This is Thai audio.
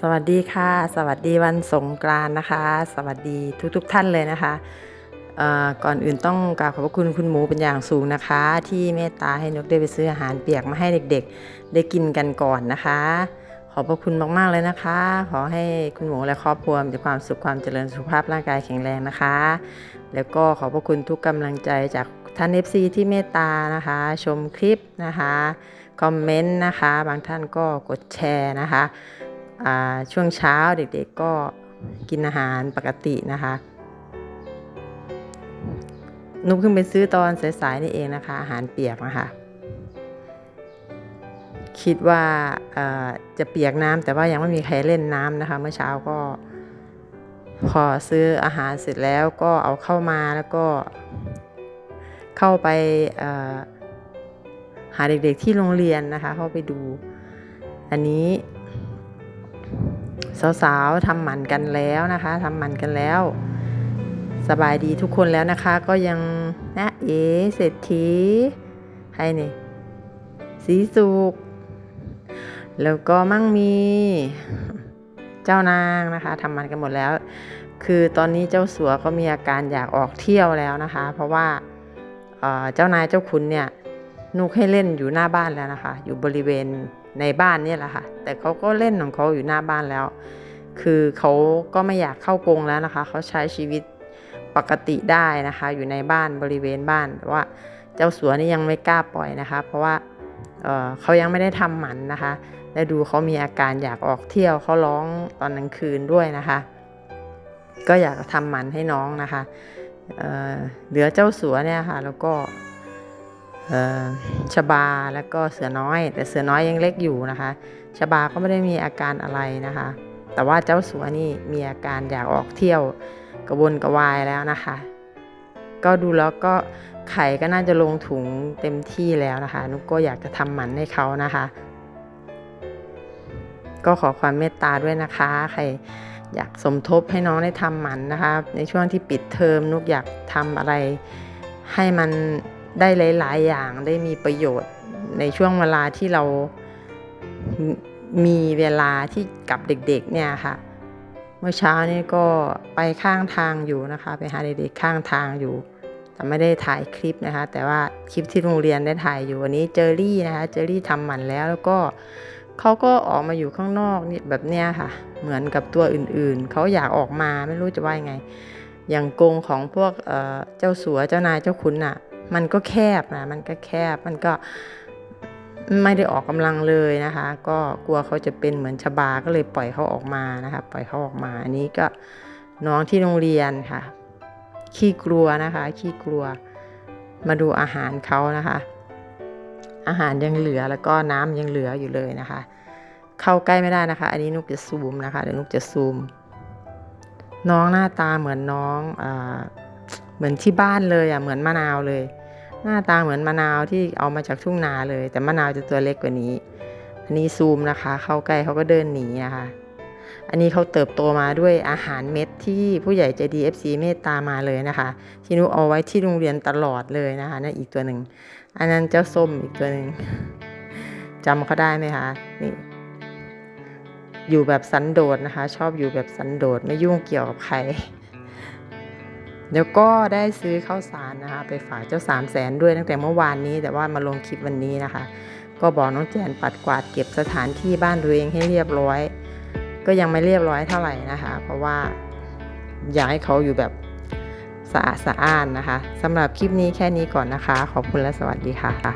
สวัสดีค่ะ สวัสดีวันสงกรานต์นะคะ สวัสดีทุกๆทท่านเลยนะคะก่อนอื่นต้องกราบขอบพระคุณคุณหมูเป็นอย่างสูงนะคะ ที่เมตตาให้นกได้ไปซื้ออาหารเปียกมาให้เด็กๆ ได้กินกันก่อนนะคะ ขอบพระคุณมากๆเลยนะคะ ขอให้คุณหมูและครอบครัวมีความสุขความเจริญสุขภาพร่างกายแข็งแรงนะคะ แล้วก็ขอบพระคุณทุกกำลังใจจากท่าน FC ที่เมตตานะคะ ชมคลิปนะคะคอมเมนต์นะคะ บางท่านก็กดแชร์นะคะ ช่วงเช้าเด็กๆก็กินอาหารปกตินะคะนุกเพิ่งไปซื้อตอนสายๆนี่เองนะคะ อาหารเปียกนะคะ คิดว่าจะเปียกน้ำแต่ว่ายังไม่มีใครเล่นน้ำนะคะ เมื่อเช้าก็พอซื้ออาหารเสร็จแล้วก็เอาเข้ามาแล้วก็ เข้าไปหาเด็กๆที่โรงเรียนนะคะ เข้าไปดู อันนี้ สาวๆทำหมันกันแล้วนะคะทำหมันกันแล้ว สบายดีทุกคนแล้วนะคะ ก็ยังนะเอเศรษฐีใครนี่สีสุกแล้วก็มั่งมีเจ้านางนะคะทำหมันกันหมดแล้ว คือตอนนี้เจ้าสัวก็มีอาการอยากออกเที่ยวแล้วนะคะ เพราะว่าเเจ้านายเจ้าคุณเนี่ยนุกให้เล่นอยู่หน้าบ้านแล้วนะคะ อยู่บริเวณ ในบ้านนี่แหละค่ะ แต่เขาก็เล่นของเขาอยู่หน้าบ้านแล้ว คือเขาก็ไม่อยากเข้ากรงแล้วนะคะ เขาใช้ชีวิตปกติได้นะคะ อยู่ในบ้านบริเวณบ้านแต่ว่าเจ้าสัวนี่ยังไม่กล้าปล่อยนะคะ เพราะว่าเเขายังไม่ได้ทำหมันนะคะ และดูเขามีอาการอยากออกเที่ยวเขาร้องตอนกลางคืนด้วยนะคะ ก็อยากทำหมันให้น้องนะคะเเหลือเจ้าสัวเนี่ยค่ะ แล้วก็ ชบาแล้วก็เสือน้อย แต่เสือน้อยยังเล็กอยู่นะคะ ชบาก็ไม่ได้มีอาการอะไรนะคะ แต่ว่าเจ้าสัวนี่มีอาการอยากออกเที่ยวกระวนกระวายแล้วนะคะ ก็ดูแล้วก็ไข่ก็น่าจะลงถุงเต็มที่แล้วนะคะ นุกก็อยากจะทำหมันให้เขานะคะ ก็ขอความเมตตาด้วยนะคะใครอยากสมทบให้น้องได้ทำหมันนะคะ ในช่วงที่ปิดเทอมนุกอยากทำอะไรให้มัน ได้หลาย ๆ อย่างได้มีประโยชน์ในช่วงเวลาที่เรามีเวลาที่กับเด็ก ๆ เนี่ยค่ะ เมื่อเช้านี้ก็ไปข้างทางอยู่นะคะ ไปหาเด็ก ๆ ข้างทางอยู่ แต่ไม่ได้ถ่ายคลิปนะคะ แต่ว่าคลิปที่โรงเรียนได้ถ่ายอยู่วันนี้เจอรี่นะคะเจอรี่ทำหมันแล้วแล้วก็เขาก็ออกมาอยู่ข้างนอกนี่แบบเนี้ยค่ะ เหมือนกับตัวอื่นๆ เขาอยากออกมาไม่รู้จะว่ายังไง อย่างกรงของพวกเจ้าสัวเจ้านายเจ้าขุนน่ะ มันก็แคบนะมันก็แคบมันก็ไม่ได้ออกกำลังเลยนะคะ ก็กลัวเขาจะเป็นเหมือนชบาก็เลยปล่อยเขาออกมานะคะ ปล่อยเขาออกมาอันนี้ก็น้องที่โรงเรียนค่ะ ขี้กลัวนะคะขี้กลัวมาดูอาหารเขานะคะ อาหารยังเหลือแล้วก็น้ำยังเหลืออยู่เลยนะคะ เข้าใกล้ไม่ได้นะคะ อันนี้นุกจะซูมนะคะเดี๋ยวนุกจะซูม น้องหน้าตาเหมือนน้องอเหมือนที่บ้านเลยอะเหมือนมะนาวเลย หน้าตาเหมือนมะนาวที่เอามาจากทุ่งนาเลย แต่มะนาวจะตัวเล็กกว่านี้ อันนี้ซูมนะคะ เข้าใกล้เขาก็เดินหนีนะคะอันนี้เขาเติบโตมาด้วยอาหารเม็ดที่ผู้ใหญ่ใจดี FC เมตตามาเลยนะคะ ที่นุเอาไว้ที่โรงเรียนตลอดเลยนะคะนั่นอีกตัวหนึ่งอันนั้นเจ้าส้มอีกตัวหนึ่งจำเขาได้ไหมคะนี่อยู่แบบสันโดษนะคะ ชอบอยู่แบบสันโดษไม่ยุ่งเกี่ยวกับใคร แล้วก็ได้ซื้อข้าวสารนะคะ ไปฝากเจ้าสามแสนด้วยตั้งแต่เมื่อวานนี้ แต่ว่ามาลงคลิปวันนี้นะคะ ก็บอกน้องแจนปัดกวาดเก็บสถานที่บ้านตัวเองให้เรียบร้อย ก็ยังไม่เรียบร้อยเท่าไหร่นะคะ เพราะว่าอยากให้เขาอยู่แบบสะอาดสะอ้านนะคะสำหรับคลิปนี้แค่นี้ก่อนนะคะ ขอบคุณและสวัสดีค่ะ